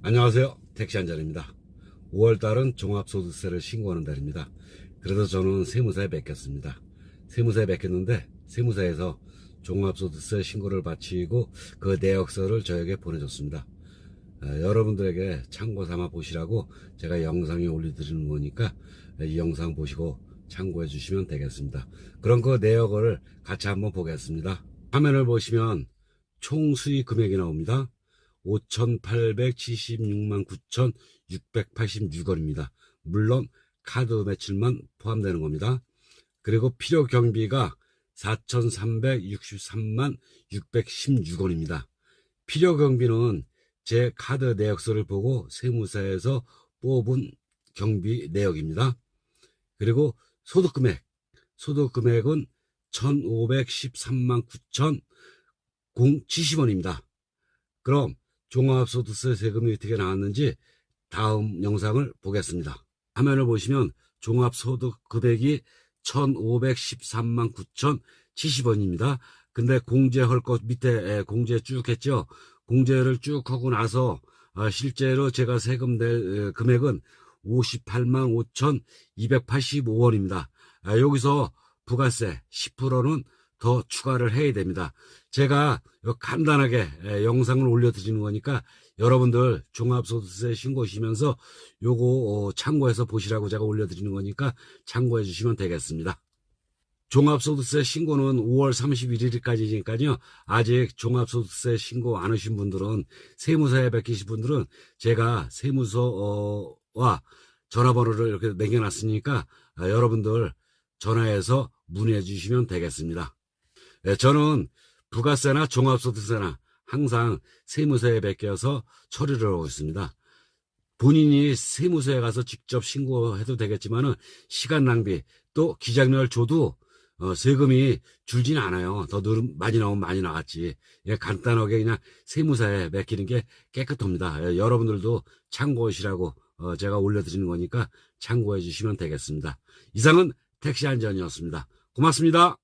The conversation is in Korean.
안녕하세요. 택시 한잔입니다. 5월달은 종합소득세를 신고하는 달입니다. 그래서 저는 세무사에 맡겼습니다. 세무사에 맡겼는데 세무사에서 종합소득세 신고를 마치고 그 내역서를 저에게 보내줬습니다. 아, 여러분들에게 참고 삼아 보시라고 제가 영상에 올려드리는 거니까 이 영상 보시고 참고해 주시면 되겠습니다. 그럼 그 내역을 같이 한번 보겠습니다. 화면을 보시면 총 수익 금액이 나옵니다. 5,876만 9,686원입니다. 물론 카드 매출만 포함되는 겁니다. 그리고 필요 경비가 4,363만 616원입니다. 필요 경비는 제 카드 내역서를 보고 세무사에서 뽑은 경비 내역입니다. 그리고 소득 금액, 소득 금액은 1,513만 9,070원입니다. 그럼 종합소득세 세금이 어떻게 나왔는지 다음 영상을 보겠습니다. 화면을 보시면 종합소득 금액이 1,513만 9,070원입니다. 근데 공제할 것 밑에 에, 공제 쭉 했죠. 공제를 쭉 하고 나서 아, 실제로 제가 세금 낼 에, 금액은 58만 5,285원입니다. 아, 여기서 부가세 10%는 더 추가를 해야 됩니다. 제가 요 간단하게 에, 영상을 올려드리는 거니까 여러분들 종합소득세 신고시면서 요거 어, 참고해서 보시라고 제가 올려드리는 거니까 참고해 주시면 되겠습니다. 종합소득세 신고는 5월 31일까지니까요. 아직 종합소득세 신고 안 하신 분들은 세무사에 맡기신 분들은 제가 세무서와 전화번호를 이렇게 남겨놨으니까 아, 여러분들 전화해서 문의해 주시면 되겠습니다. 네, 저는 부가세나 종합소득세나 항상 세무서에 맡겨서 처리를 하고 있습니다. 본인이 세무서에 가서 직접 신고해도 되겠지만은 시간 낭비 또 기장료를 줘도 어, 세금이 줄진 않아요. 더 늘, 많이 나오면 많이 나갔지. 예, 간단하게 그냥 세무사에 맡기는 게 깨끗합니다. 예, 여러분들도 참고하시라고 어, 제가 올려드리는 거니까 참고해 주시면 되겠습니다. 이상은 택시 안전이었습니다. 고맙습니다.